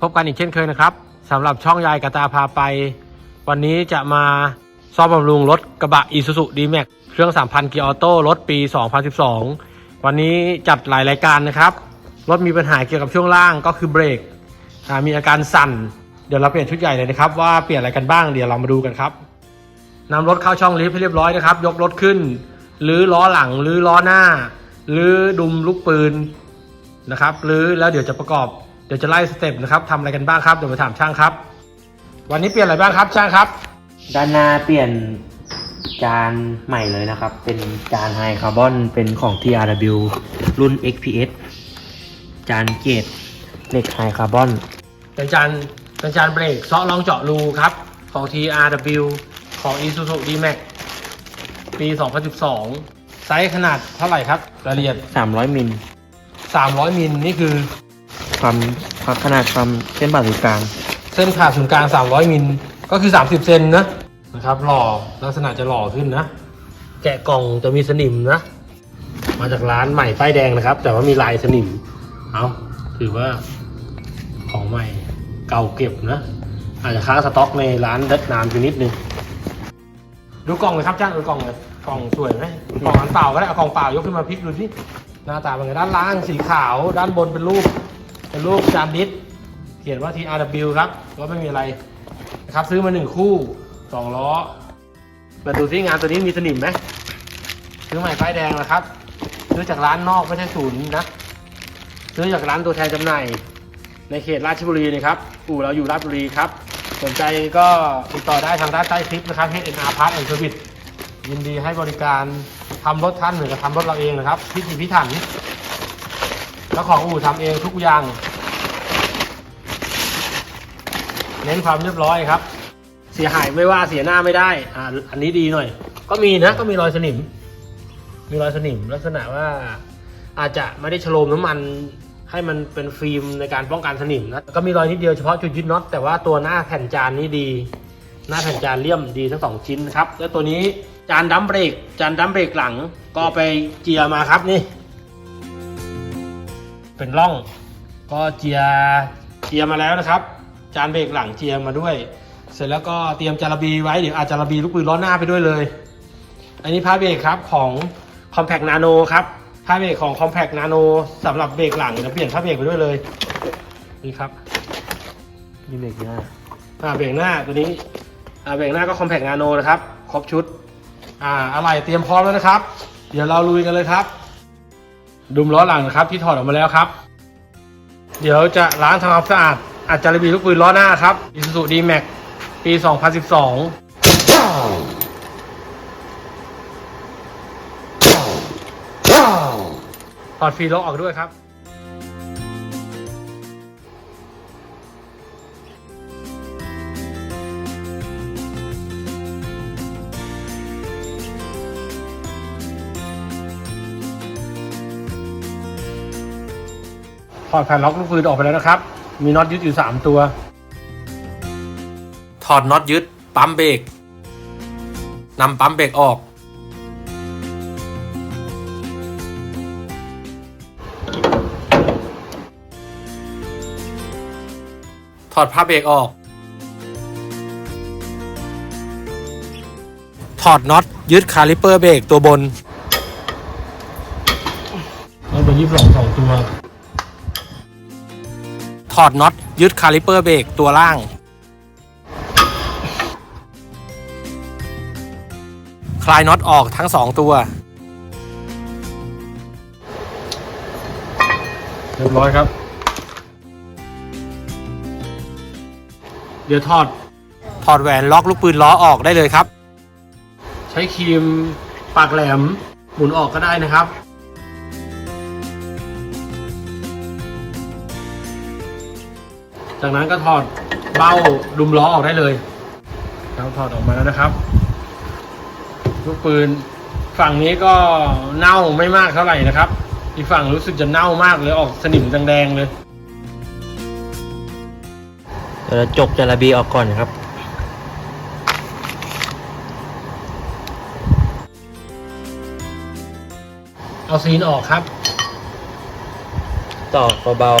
พบกันอีกเช่นเคยนะครับสำหรับช่องยายกระตาพาไป วันนี้จะมาซ่อมบำรุงรถกระบะ Isuzu D-Max เครื่อง 3,000 เกียร์ออโต้รถปี 2012 วันนี้จัดหลายรายการนะครับ รถมีปัญหาเกี่ยวกับช่วงล่างก็คือเบรกอ่ามีอาการสั่น เดี๋ยวเราเปลี่ยนชุดใหญ่เลยนะครับ ว่าเปลี่ยนอะไรกันบ้างเดี๋ยวเรามาดูกันครับนำรถเข้าช่องลิฟต์ให้เรียบร้อยนะครับ ยกรถขึ้นหรือล้อหลังหรือล้อหน้า หรือดุมลูกปืนนะครับหรือแล้วเดี๋ยวจะประกอบ เดี๋ยวจะไล่สเต็ปนะครับทำอะไรกันบ้างครับเดี๋ยวไปถามช่างครับ วันนี้เปลี่ยนอะไรบ้างครับช่างครับ ด้านหน้าเปลี่ยนจานใหม่เลยนะครับ เป็นจานไฮคาร์บอนเป็นของ TRW รุ่น XPS จานเกตเหล็กไฮคาร์บอนเป็นจานเป็นจานเบรกเซาะรองเจาะรูครับ ของ TRW ของ Isuzu D-Max ปี 2012 ไซส์ขนาดเท่าไหร่ครับรายละเอียด 300มิล300มิลนี่คือ ความความขนาดความเส้นผ่าศูนย์กลาง เส้นผ่าศูนย์กลาง 300มิลก็คือ 30เซนนะนะครับหล่อลักษณะจะหล่อขึ้นนะ แกะกล่องจะมีสนิมนะ มาจากร้านใหม่ป้ายแดงนะครับ แต่ว่ามีลายสนิมเอาถือว่าของใหม่เก่าเก็บนะ อาจจะค้างสต็อกในร้านเด็ดนานไปนิดนึงดูกล่องเลยครับจ้างดูกล่องเลยกล่องสวยไหมกล่องอันเปล่าก็ได้เอากล่องเปล่ายกขึ้นมาพลิกดูสิหน้าตาเป็นไงด้านล่างสีขาว ด้านบนเป็นรูป เป็นรูปจานดิสเขียนว่า TRW ครับก็ไม่มีอะไรนะครับซื้อมาหนึ่งคู่สองล้อมาดูที่งานตัวนี้มีสนิมไหมซื้อใหม่ป้ายแดงนะครับ ซื้อจากร้านนอกไม่ใช่ศูนย์นะ ซื้อจากร้านตัวแทนจำหน่ายในเขตราชบุรีนะครับอู่เราอยู่ราชบุรีครับ สนใจก็ติดต่อได้ทางด้านใต้คลิปนะครับ HNR Part and Service ยินดีให้บริการทำรถท่านหมือกับทำรถเราเองนะครับพิถีพิถัน เจ้าของอู่ทำเองทุกอย่าง เน้นความเรียบร้อยครับ เสียหายไม่ว่าเสียหน้าไม่ได้ อ่าอันนี้ดีหน่อย ก็มีนะ ก็มีรอยสนิม มีรอยสนิมลักษณะว่าอาจจะไม่ได้ฉโลมน้ำมันให้มันเป็นฟิล์มในการป้องกันสนิมนะก็มีรอยนิดเดียวเฉพาะจุดยึดน็อตแต่ว่าตัวหน้าแผ่นจานนี้ดี หน้าแผ่นจานเลี่ยมดีทั้งสองชิ้นครับ แล้วตัวนี้จานดัมเบรกจานดัมเบรกหลังก็ไปเจียมาครับนี่ เป็นร่อง ก็เจียเจียมาแล้วนะครับ จานเบรกหลังเจียมาด้วย เสร็จแล้วก็เตรียมจาระบีไว้เดี๋ยวอาจจาระบีลูกปืนล้อหน้าไปด้วยเลย อันนี้ผ้าเบรกครับของ Compact Nano ครับผ้าเบรกของ Compact Nano สำหรับเบรกหลังเดี๋ยวเปลี่ยนผ้าเบรกไปด้วยเลยนี่ครับมีเหล็กหน้าอ่าเบรกหน้าตัวนี้อ่าเบรกหน้าก็ Compact Nano นะครับครบชุดอ่าอะไรเตรียมพร้อมแล้วนะครับ เดี๋ยวเราลุยกันเลยครับ ดุมล้อหลังนะครับ ที่ถอดออกมาแล้วครับ เดี๋ยวจะล้างทำความสะอาดอาจจะระบีลูกปืนล้อหน้าครับอีสูดีแม็กปี 2012ถอดฟรีล็อกออกด้วยครับ ถอดแผ่นล็อกลูกปืนออกไปแล้วนะครับ มีน็อตยึดอยู่ 3 ตัว ถอดน็อตยึด ปั๊มเบรกนำปั๊มเบรกออก ถอดผ้าเบรกออก ถอดน็อตยึดคาลิเปอร์เบรกตัวบนเอาไปยี่สิบสองสองตัวถ อดน็อตยึดคาลิเปอร์เบรกตัวล่าง คลายน็อตออกทั้งสองตัวเรียบร้อยครับ เดี๋ยวถอด ถอดแหวนล็อกลูกปืนล้อออกได้เลยครับ ใช้ครีมปากแหลมหมุนออกก็ได้นะครับ จากนั้นก็ถอดเบ้าดุมล้อออกได้เลยครับถอดออกมาแล้วนะครับ ลูกปืนฝั่งนี้ก็เน่าไม่มากเท่าไหร่นะครับ อีกฝั่งรู้สึกจะเน่ามากเลยออกสนิมแดงๆเลยเดี๋ยวเราจบจาระบีออกก่อนครับเอาซีนออกครับ ต่อเบา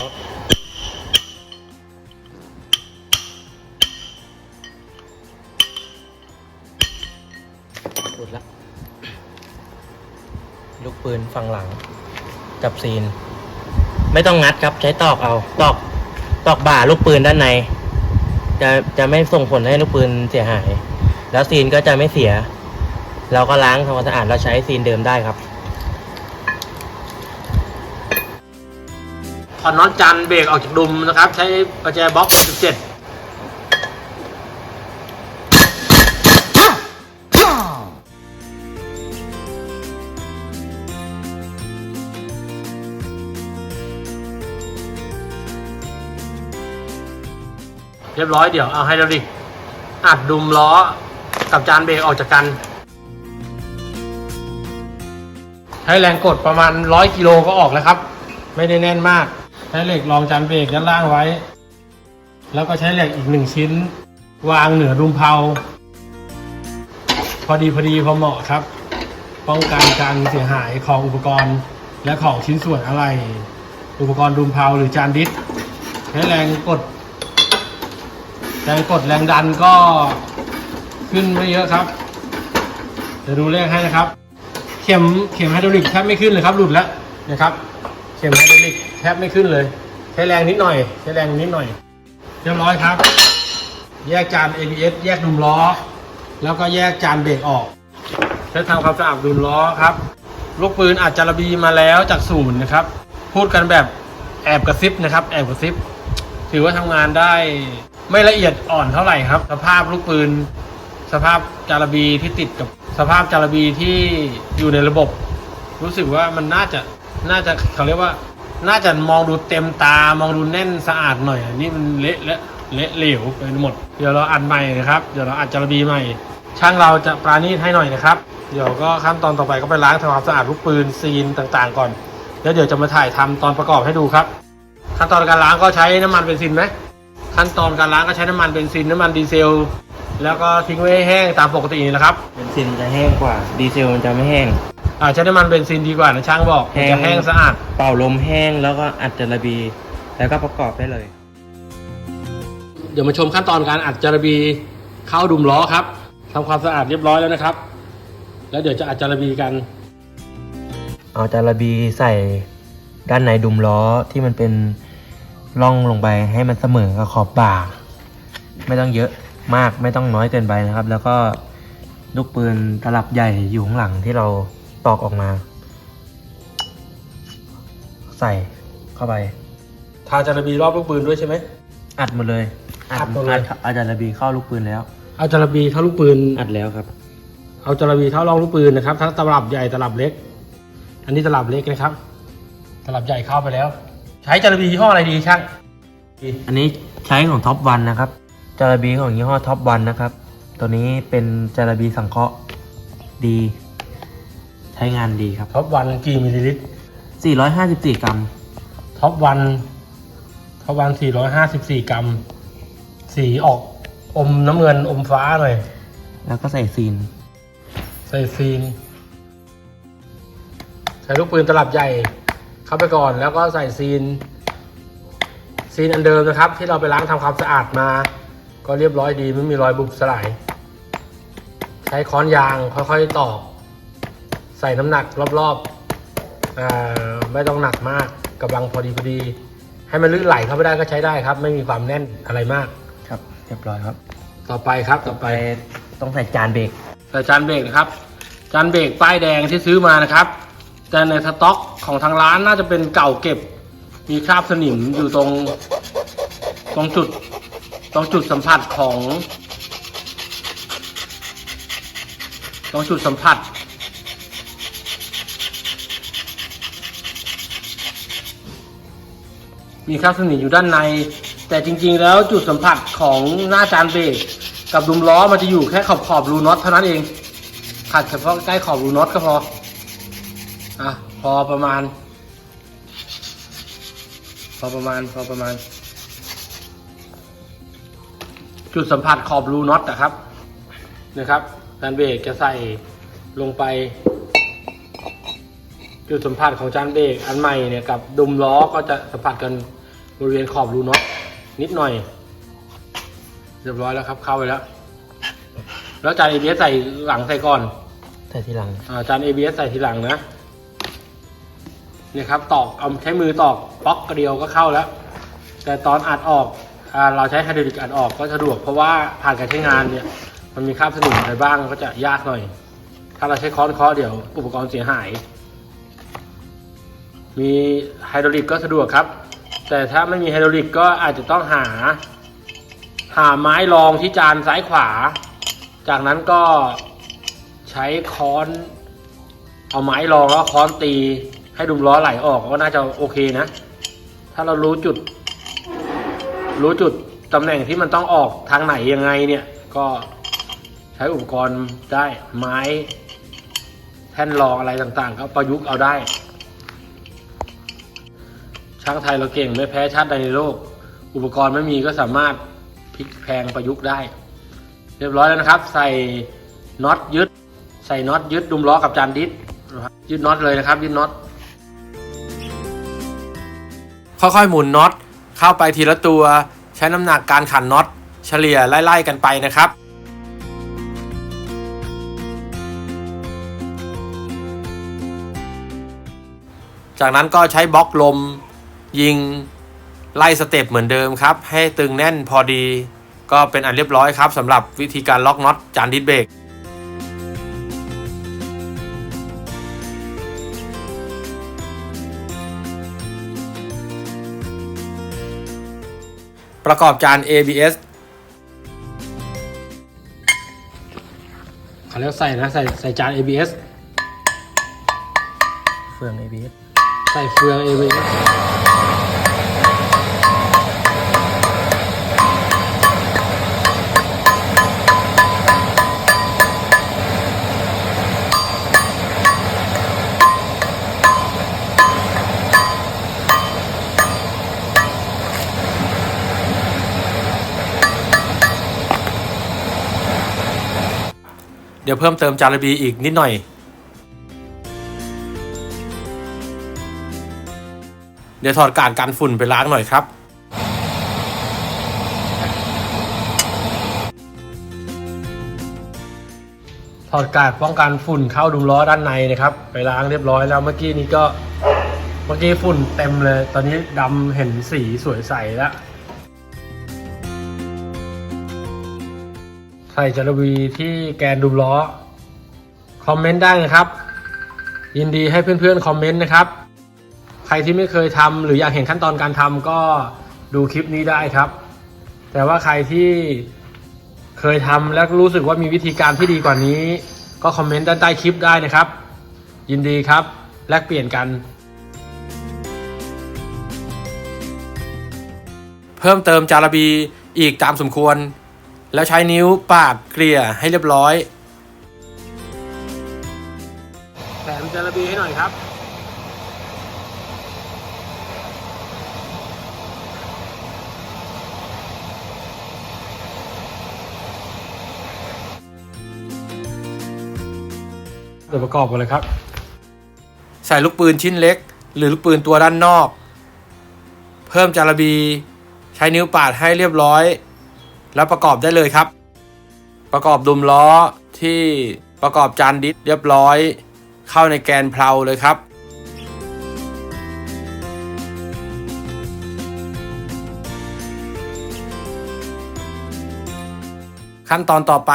ปืนฝั่งหลัง กับซีน ไม่ต้องงัดครับใช้ตอกเอา ตอก ตอกบ่าลูกปืนด้านใน จะจะไม่ส่งผลให้ลูกปืนเสียหาย แล้วซีนก็จะไม่เสีย เราก็ล้างทำความสะอาดแล้วใช้ซีนเดิมได้ครับถอดน็อตจันเบรกออกจากดุมนะครับ ใช้ประแจบล็อก17 เรียบร้อยเดี๋ยวเอาให้เราดิอัดดุมล้อกับจานเบรกออกจากกัน ใช้แรงกดประมาณร้อยกิโลก็ออกแล้วครับ ไม่ได้แน่นมาก ใช้เหล็กรองจานเบรกด้านล่างไว้ แล้วก็ใช้เหล็กอีกหนึ่งชิ้น วางเหนือดุมเพลาพอดีพอดีพอเหมาะครับ ป้องกันการเสียหายของอุปกรณ์ และของชิ้นส่วนอะไร อุปกรณ์ดุมเพลาหรือจานดิสใช้แรงกด แรงกดแรงดันก็ขึ้นไม่เยอะครับจะดูเลขให้นะครับ เข็มเข็มไฮดรอลิกแทบไม่ขึ้นเลยครับ หลุดแล้วนะครับ เข็มไฮดรอลิกแทบไม่ขึ้นเลย ใช้แรงนิดหน่อย ใช้แรงนิดหน่อย เรียบร้อยครับ แยกจาน ABS แยกดุมล้อ แล้วก็แยกจานเบรกออกใช้ทำความสะอาดดุมล้อครับ ลูกปืนอาจจะระบีมาแล้วจากศูนย์นะครับ พูดกันแบบแอบกระซิบนะครับ แอบกระซิบ ถือว่าทำงานได้ ไม่ละเอียดอ่อนเท่าไหร่ครับ สภาพลูกปืน สภาพจารบีที่ติดกับสภาพจารบีที่อยู่ในระบบ รู้สึกว่ามันน่าจะน่าจะเขาเรียกว่า น่าจะมองดูเต็มตามองดูแน่นสะอาดหน่อยอันนี้มันเละและเละเหลวไปหมด เดี๋ยวเราอัดใหม่นะครับ เดี๋ยวเราอัดจารบีใหม่ ช่างเราจะปราณีตให้หน่อยนะครับ เดี๋ยวก็ขั้นตอนต่อไปก็ไปล้างทำความสะอาดลูกปืนซีนต่างๆ ก่อน แล้วเดี๋ยวจะมาถ่ายทำตอนประกอบให้ดูครับ ขั้นตอนการล้างก็ใช้น้ำมันเบนซินไหม ขั้นตอนการล้างก็ใช้น้ำมันเบนซินน้ำมันดีเซล แล้วก็ทิ้งไว้ให้แห้งตามปกตินี่แหละครับเบนซินจะแห้งกว่า ดีเซลมันจะไม่แห้ง อ่าใช้น้ำมันเบนซินดีกว่านะช่างบอกมันจะแห้แห้งงสะอาด เป่าลมแห้งแล้วก็อัดจระบี แล้วก็ประกอบได้เลย เดี๋ยวมาชมขั้นตอนการอัดจารบีเข้าดุมล้อครับทำความสะอาดเรียบร้อยแล้วนะครับ แล้วเดี๋ยวจะอัดจารบีกัน เอาจระบีใส่ด้านในดุมล้อที่มันเป็น ร่องลงไปให้มันเสมอกับขอบบ่า ไม่ต้องเยอะมากไม่ต้องน้อยเกินไปนะครับ แล้วก็ลูกปืนตลับใหญ่อยู่ข้างหลังที่เราตอกออกมา ใส่เข้าไป ทาจารบีรอบลูกปืนด้วยใช่ไหม อัดหมดเลยอัดหมดเลย อัดจระบีเข้าลูกปืนแล้ว เอาจารบีเข้าลูกปืน อัดแล้วครับ เอาจารบีเข้าร่องลูกปืนนะครับทั้งตลับใหญ่ตลับเล็ก อันนี้ตลับเล็กนะครับ ตลับใหญ่เข้าไปแล้วใช้จารบียี่ห้ออะไรดีช่างอันนี้ใช้ของท็อปวันนะครับจาระบีของยี่ห้อท็อปวันนะครับ ตัวนี้เป็นจาระบีสังเคราะห์ดี ใช้งานดีครับท็อปวันกี่มิลลิลิตร454 กรัมท็อปวันท็อปวัน454 กรัม สีออกอมน้ำเงินอมฟ้าหน่อยแล้วก็ใส่ซีน ใส่ซีนใส่ลูกปืนตลับใหญ่ เข้าไปก่อนแล้วก็ใส่ซีน ซีนอันเดิมนะครับ ที่เราไปล้างทำความสะอาดมา ก็เรียบร้อยดีไม่มีรอยบุบสลาย ใช้ค้อนยางค่อยๆตอก ใส่น้ำหนักรอบๆอ่าไม่ต้องหนักมากกำลังพอดีพอดี ให้มันลื่นไหลเข้าไปได้ก็ใช้ได้ครับ ไม่มีความแน่นอะไรมากครับเรียบร้อยครับ ต่อไปครับต่อไปไปต้องใส่จานเบรกแต่จานเบรกนะครับจานเบรกป้ายแดงที่ซื้อมานะครับแต่ในสต็อก ของทางร้านน่าจะเป็นเก่าเก็บ มีคราบสนิมอยู่ตรง ตรงจุด ตรงจุดสัมผัสของ ตรงจุดสัมผัส มีคราบสนิมอยู่ด้านใน แต่จริง ๆ แล้วจุดสัมผัสของหน้าจานเบรกกับดุมล้อมันจะอยู่แค่ขอบขอบรูน็อตเท่านั้นเองขัดเฉพาะใกล้ขอบรูน็อตก็พอ อะ พอประมาณ พอประมาณพอประมาณ จุดสัมผัสขอบรูน็อตนะครับนะครับจานเบรกจะใส่ลงไป จุดสัมผัสของจานเบรกอันใหม่เนี่ยกับดุมล้อก็จะสัมผัสกันบริเวณขอบรูน็อตนิดหน่อย เรียบร้อยแล้วครับเข้าไปแล้ว แล้วจาน ABS ใส่หลังใส่ก่อน ใส่ทีหลังอาจาน ABS ใส่ทีหลังนะเนี่ครับตอกเอาใช้มือตอกป๊อกกระเดียวก็เข้าแล้ว แต่ตอนอัดออกอเราใช้ไฮดรอลิกอัดออกก็สะดวกเพราะว่าผ่านการใช้งานเนี่ยมันมีคราบสนิมอะไรบ้างก็จะยากหน่อย ถ้าเราใช้ค้อนเคาะเดี๋ยวอุปกรณ์เสียหาย มีไฮดรอลิกก็สะดวกครับ แต่ถ้าไม่มีไฮดรอลิกก็อาจจะต้องหา หาไม้รองที่จานซ้ายขวา จากนั้นก็ใช้ค้อน เอาไม้รองแล้วค้อนตี ให้ดุมล้อไหลออกก็น่าจะโอเคนะ ถ้าเรารู้จุด รู้จุดตำแหน่งที่มันต้องออกทางไหนยังไงเนี่ย ก็ใช้อุปกรณ์ได้ไม้ แท่นรองอะไรต่างๆ ก็ประยุกต์เอาได้ ช่างไทยเราเก่งไม่แพ้ชาติใดในโลก อุปกรณ์ไม่มีก็สามารถพลิกแพงประยุกต์ได้ เรียบร้อยแล้วนะครับ ใส่น็อตยึด ใส่น็อตยึดดุมล้อกับจานดิสยึดน็อตเลยนะครับยึดน็อต ค่อยๆหมุนน็อตเข้าไปทีละตัว ใช้น้ำหนักการขันน็อตเฉลี่ยไล่ๆกันไปนะครับจากนั้นก็ใช้บล็อกลมยิงไล่สเต็ปเหมือนเดิมครับ ให้ตึงแน่นพอดี ก็เป็นอันเรียบร้อยครับสำหรับวิธีการล็อกน็อตจานดิสเบรก ประกอบจาน ABS เขาเรียกใส่นะใส่ใส่จาน ABS เฟือง ABS ใส่เฟือง ABS ดี๋ยวเพิ่มเติมจาระบีอีกนิดหน่อย เดี๋ยวถอดการกันฝุ่นไปล้างหน่อยครับถอดกากป้องกันฝุ่นเข้าดุมล้อด้านในนะครับ ไปล้างเรียบร้อยแล้วเมื่อกี้นี้ก็เมื่อกี้ฝุ่นเต็มเลย ตอนนี้ดำเห็นสีสวยใสแล้ว ส่จารวีที่แกนดุมล้อ คอมเมนต์ได้นะครับ ยินดีให้เพื่อนๆคอมเมนต์นะครับ ใครที่ไม่เคยทำหรืออยากเห็นขั้นตอนการทำก็ดูคลิปนี้ได้ครับ แต่ว่าใครที่เคยทำแล้วรู้สึกว่ามีวิธีการที่ดีกว่านี้ ก็คอมเมนต์ด้านใต้คลิปได้นะครับ ยินดีครับ แลกเปลี่ยนกัน เพิ่มเติมจารบีอีกตามสมควร แล้วใช้นิ้วปาดเกลี่ยให้เรียบร้อยแถมจาระบีให้หน่อยครับเดี๋ยวประกอบกันเลยครับ ใส่ลูกปืนชิ้นเล็ก หรือลูกปืนตัวด้านนอก เพิ่มจาระบี ใช้นิ้วปาดให้เรียบร้อย แล้วประกอบได้เลยครับ ประกอบดุมล้อที่ประกอบจานดิสเรียบร้อย เข้าในแกนเพลาเลยครับขั้นตอนต่อไป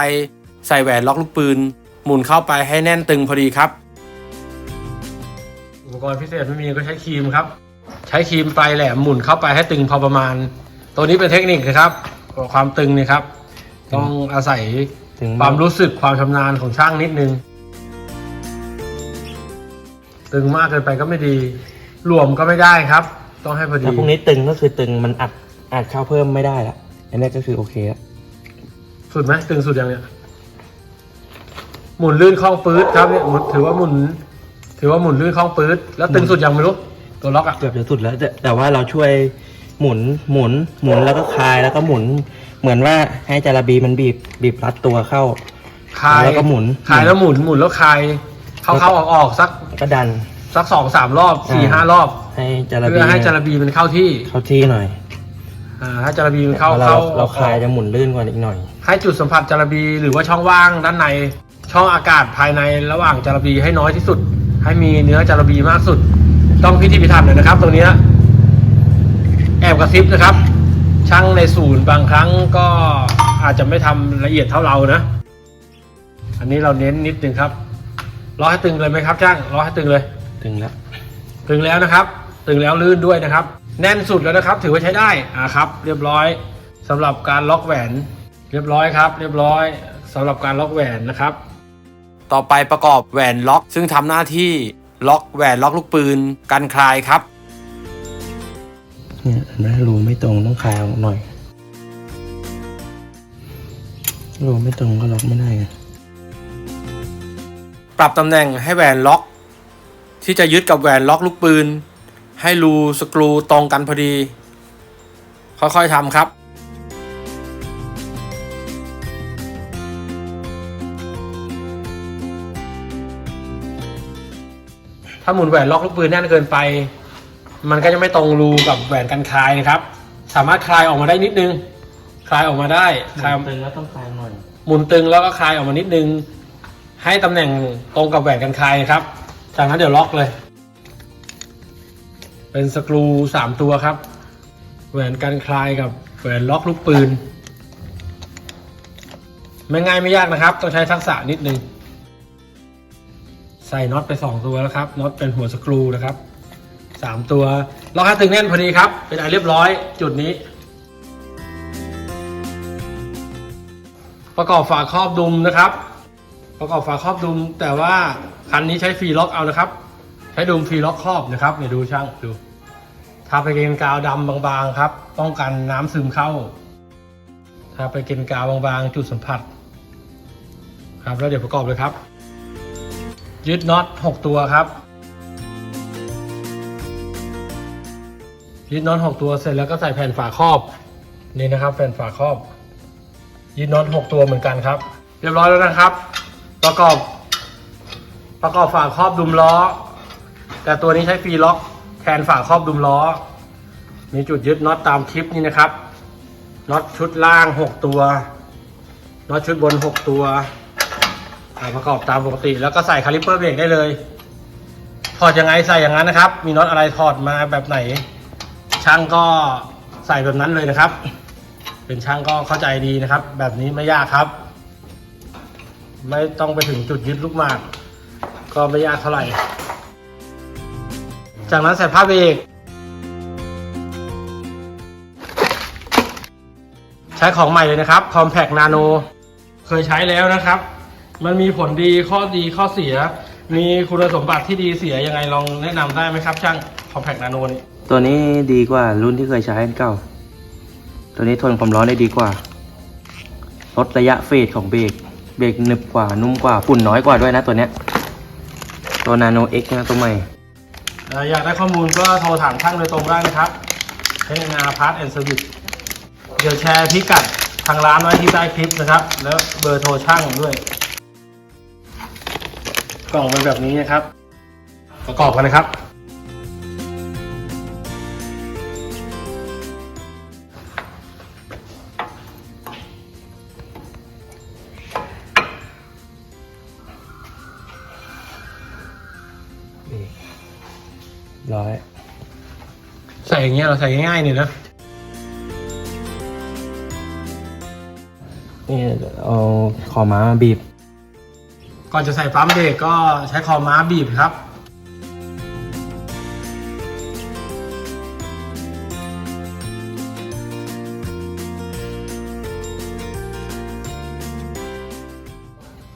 ใส่แหวนล็อกลูกปืน หมุนเข้าไปให้แน่นตึงพอดีครับ อุปกรณ์พิเศษไม่มีก็ใช้ครีมครับ ใช้ครีมปลายแหลมหมุนเข้าไปให้ตึงพอประมาณ ตัวนี้เป็นเทคนิคครับ ความตึงนี่ครับ ต้องอาศัยถึงความรู้สึกความชำนาญของช่างนิดนึง ตึงมากเกินไปก็ไม่ดีหลวมก็ไม่ได้ครับ ต้องให้พอดีถ้าพวกนี้ตึงก็คือตึงมันอัดอัดเข้าเพิ่มไม่ได้ละอันนี้ก็คือโอเคละสุดไหมตึงสุดยังเนี่ยหมุนลื่นคล่องปื๊ดครับเนี่ยหมุนถือว่าหมุน ถือว่าหมุนลื่นคล่องปื๊ดแล้วตึงสุดยังไม่รู้ตัวล็อกอะเกือบจะสุดแล้วแต่แต่ว่าเราช่วย หมุนหมุนหมุนแล้วก็คลายแล้วก็หมุน เหมือนว่าให้จาระบีมันบีบบีบรัดตัวเข้า คลายแล้วก็หมุน คลายแล้วหมุนหมุนแล้วคลาย เข้าเข้าออกออกสักก็ดัน สักสองสามรอบสี่อ่าห้ารอบ ให้จาระบีเพื่อให้จาระบีมันเข้าที่ เข้าที่หน่อยอ่าให้จาระบีมันเข้าเราเข้าเราคลายออกจะหมุนลื่นกว่าอีกหน่อย ให้จุดสัมผัสจาระบีหรือว่าช่องว่างด้านในช่องอากาศภายในระหว่างจาระบีให้น้อยที่สุด ให้มีเนื้อจาระบีมากสุด ต้องพิธีพิถันหน่อยนะครับ ตรงเนี้ย แอบกระซิบนะครับ ช่างในศูนย์บางครั้งก็อาจจะไม่ทำละเอียดเท่าเรานะ อันนี้เราเน้นนิดนึงครับล้อให้ตึงเลยไหมครับช่างล้อให้ตึงเลยถึงแล้ว ตึงแล้วนะครับ ตึงแล้วลื่นด้วยนะครับ แน่นสุดแล้วนะครับ ถือว่าใช้ได้อ่าครับ เรียบร้อยสำหรับการล็อกแหวน เรียบร้อยครับ เรียบร้อยสำหรับการล็อกแหวนนะครับ ต่อไปประกอบแหวนล็อก ซึ่งทำหน้าที่ล็อกแหวนล็อกลูกปืนกันคลายครับเนี่ยเห็นไหมรูไม่ตรงต้องคลายออกหน่อย รูไม่ตรงก็ล็อกไม่ได้ไงปรับตำแหน่งให้แหวนล็อก ที่จะยึดกับแหวนล็อกลูกปืน ให้รูสกรูตรงกันพอดี ค่อยๆทำครับถ้าหมุนแหวนล็อกลูกปืนแน่นเกินไป มันก็จะไม่ตรงรูกับแหวนกันคลายนะครับ สามารถคลายออกมาได้นิดนึง คลายออกมาได้คลายตึงแล้วต้องคลายหน่อยหมุนตึงแล้วก็คลายออกมานิดนึง ให้ตำแหน่งตรงกับแหวนกันคลายนะครับ จากนั้นเดี๋ยวล็อกเลย เป็นสกรูสามตัวครับ แหวนกันคลายกับแหวนล็อกลูกปืน ไม่ง่ายไม่ยากนะครับ ต้องใช้ทักษะนิดนึง ใส่น็อตไปสองตัวแล้วครับ น็อตเป็นหัวสกรูนะครับ สามตัวล็อกให้ตึงแน่นพอดีครับ เป็นอันเรียบร้อยจุดนี้ ประกอบฝาครอบดุมนะครับ ประกอบฝาครอบดุม แต่ว่าคันนี้ใช้ฟรีล็อกเอานะครับ ใช้ดุมฟรีล็อกครอบนะครับเนี่ยดูช่างดูทาไปเกนกาวดำบางๆครับ ป้องกันน้ำซึมเข้าทาไปเกนกาวบางๆ จุดสัมผัส ครับแล้วเดี๋ยวประกอบเลยครับ ยึดน็อต6ตัวครับ ยึดน็อต6ตัวเสร็จแล้วก็ใส่แผ่นฝาครอบนี่นะครับแผ่นฝาครอบยึดน็อตหกตัวเหมือนกันครับ เรียบร้อยแล้วนะครับ ประกอบ ประกอบฝาครอบดุมล้อ แต่ตัวนี้ใช้ฟรีล็อกแทนฝาครอบดุมล้อ มีจุดยึดน็อตตามคลิปนี้นะครับน็อตชุดล่างหกตัวน็อตชุดบนหกตัวประกอบตามปกติ แล้วก็ใส่คาลิปเปอร์เบรกได้เลย ถอดยังไงใส่อย่างนั้นนะครับ มีน็อตอะไรถอดมาแบบไหน ช่างก็ใส่แบบนั้นเลยนะครับ เป็นช่างก็เข้าใจดีนะครับ แบบนี้ไม่ยากครับ ไม่ต้องไปถึงจุดยึดลูกหมาก ก็ไม่ยากเท่าไหร่ จากนั้นใส่ผ้าเบรกใช้ของใหม่เลยนะครับ Compact Nano เคยใช้แล้วนะครับ มันมีผลดีข้อดีข้อเสีย มีคุณสมบัติที่ดีเสียยังไงลองแนะนำได้ไหมครับช่าง Compact Nano นี่ตัวนี้ดีกว่ารุ่นที่เคยใช้อันเก่า ตัวนี้ทนความร้อนได้ดีกว่า ลดระยะเฟดของเบรก เบรกหนึบกว่า นุ่มกว่า ฝุ่นน้อยกว่าด้วยนะตัวเนี้ย ตัวนาโนเอ็กนะตัวใหม่เอ่ออยากได้ข้อมูลก็โทรถามช่างโดยตรงได้นะครับใช้งานพาร์ทแอนด์เซอร์วิสเดี๋ยวแชร์พิกัดทางร้านไว้ที่ใต้คลิปนะครับ แล้วเบอร์โทรช่างด้วย กล่องเป็นแบบนี้นะครับ ประกอบกันนะครับ อย่างเงี้ยเราใส่ง่ายๆนี่นะนี่เอาขอม้ามาบีบ ก่อนจะใส่ปั๊มเบรกก็ใช้คอม้าบีบครับ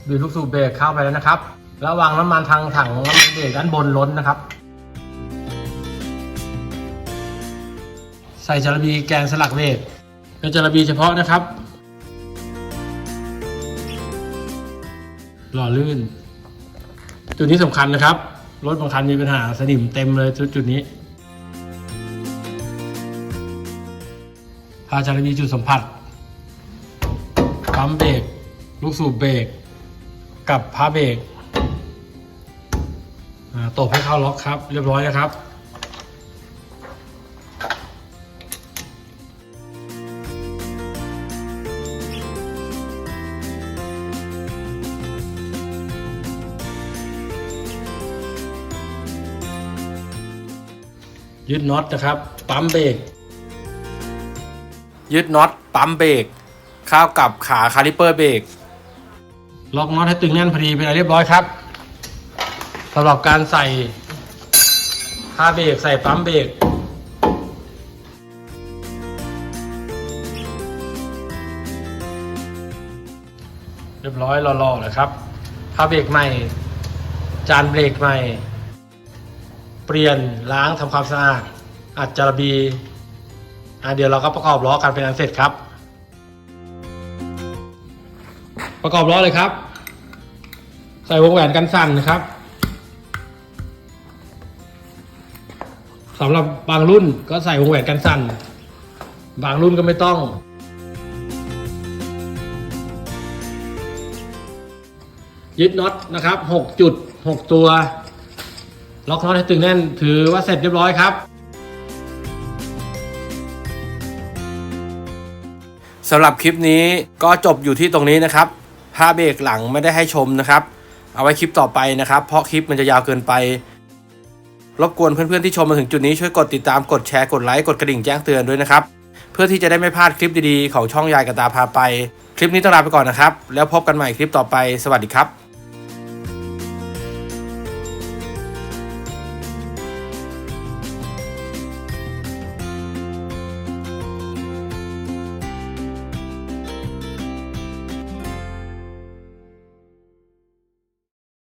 บีบลูกสูบเบรกเข้าไปแล้วนะครับ ระวังน้ำมันทางถังน้ำมันเบรกด้านบนล้นนะครับ ใส่จระบีแกนสลักเบรกเป็นจระบีเฉพาะนะครับ หล่อลื่น จุดนี้สำคัญนะครับ รถบางคันมีปัญหาสนิมเต็มเลยจุดจุดนี้พาจารมีจุดสัมผัสปั๊มเบรกลูกสูบเบรกกับผ้าเบรกตบให้เข้าล็อกครับ เรียบร้อยนะครับ ยึดน็อตนะครับ ปั๊มเบรกยึดน็อตปั๊มเบรกเข้ากับขาคาลิเปอร์เบรกล็อกน็อตให้ตึงแน่นพอดีเป็นอะไรเรียบร้อยครับสำหรับการใส่ผ้าเบรกใส่ปั๊มเบรกเรียบร้อยหล่อๆเลยครับผ้าเบรกใหม่ จานเบรกใหม่ เปลี่ยนล้างทำความสะอาดอัดจารบีอะเดี๋ยวเราก็ประกอบล้อกันเป็นอันเสร็จครับ ประกอบล้อเลยครับ ใส่วงแหวนกันสั่นนะครับสำหรับบางรุ่นก็ใส่วงแหวนกันสั่น บางรุ่นก็ไม่ต้อง ยึดน็อตนะครับหกจุดหกตัว ล็อกน็อตให้ตึงแน่น ถือว่าเสร็จเรียบร้อยครับสำหรับคลิปนี้ก็จบอยู่ที่ตรงนี้นะครับผ้าเบรกหลังไม่ได้ให้ชมนะครับ เอาไว้คลิปต่อไปนะครับ เพราะคลิปมันจะยาวเกินไป รบกวนเพื่อนๆที่ชมมาถึงจุดนี้ช่วยกดติดตามกดแชร์กดไลค์กดกระดิ่งแจ้งเตือนด้วยนะครับ เพื่อที่จะได้ไม่พลาดคลิปดีๆ ของช่องยายกระตาพาไป คลิปนี้ต้องลาไปก่อนนะครับ แล้วพบกันใหม่คลิปต่อไปสวัสดีครับ